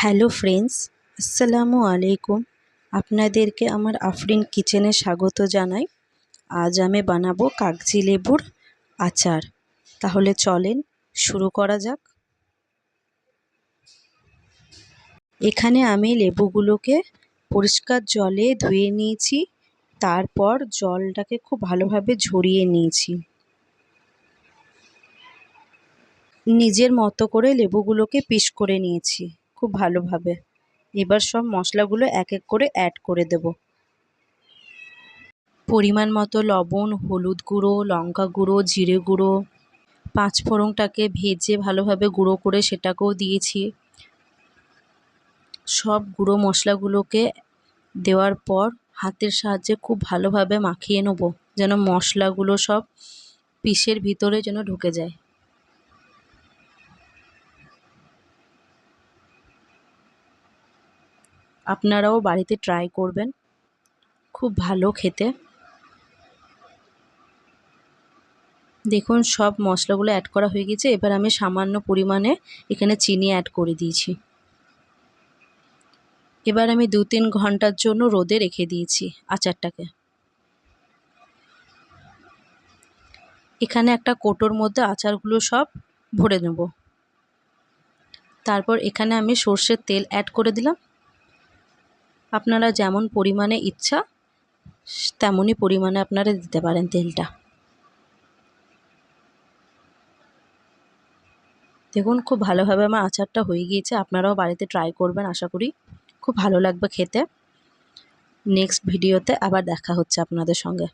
Hello friends, আসসালামু আলাইকুম। আপনাদেরকে আমার আফরিন কিচেনে স্বাগত জানাই। আজ আমি বানাবো কাগজি লেবুর আচার। তাহলে চলেন শুরু করা যাক। এখানে আমি লেবুগুলোকে পরিষ্কার জলে ধুয়ে নিয়েছি। তারপর জলটাকে খুব ভালোভাবে ঝরিয়ে নিয়েছি। নিজের মতো করে লেবুগুলোকে পিস করে নিয়েছি। খুব ভালোভাবে। এবার সব মশলাগুলো এক এক করে অ্যাড করে দেব। পরিমাণ মতো লবণ, হলুদ গুঁড়ো, লঙ্কা গুঁড়ো, জিরে গুঁড়ো। পাঁচ ফোড়নটাকে ভেজে ভালোভাবে গুঁড়ো করে সেটাকেও দিয়েছি। সব গুঁড়ো মশলাগুলোকে দেওয়ার পর হাতের সাহায্যে খুব ভালোভাবে মাখিয়ে নেব, যেন মশলাগুলো সব পিসের ভিতরে যেন ঢুকে যায়। আপনারাও বাড়িতে ট্রাই করবেন। খুব ভালো খেতে। দেখুন, সব মশলাগুলো অ্যাড করা হয়ে গেছে এবার আমি সামান্য পরিমাণে এখানে চিনি অ্যাড করে দিয়েছি। এবার আমি দু তিন ঘণ্টার জন্য রোদে রেখে দিয়েছি আচারটাকে। এখানে একটা কোটোর মধ্যে আচারগুলো সব ভরে নেব। তারপর এখানে আমি সর্ষের তেল অ্যাড করে দিলাম। আপনারা যেমন পরিমাণে ইচ্ছা, তেমনই পরিমাণে আপনারা দিতে পারেন তেলটা। দেখুন, খুব ভালোভাবে আমার আচারটা হয়ে গিয়েছে। আপনারাও বাড়িতে ট্রাই করবেন, আশা করি। খুব ভালো লাগবে খেতে। নেক্সট ভিডিওতে আবার দেখা হচ্ছে আপনাদের সঙ্গে।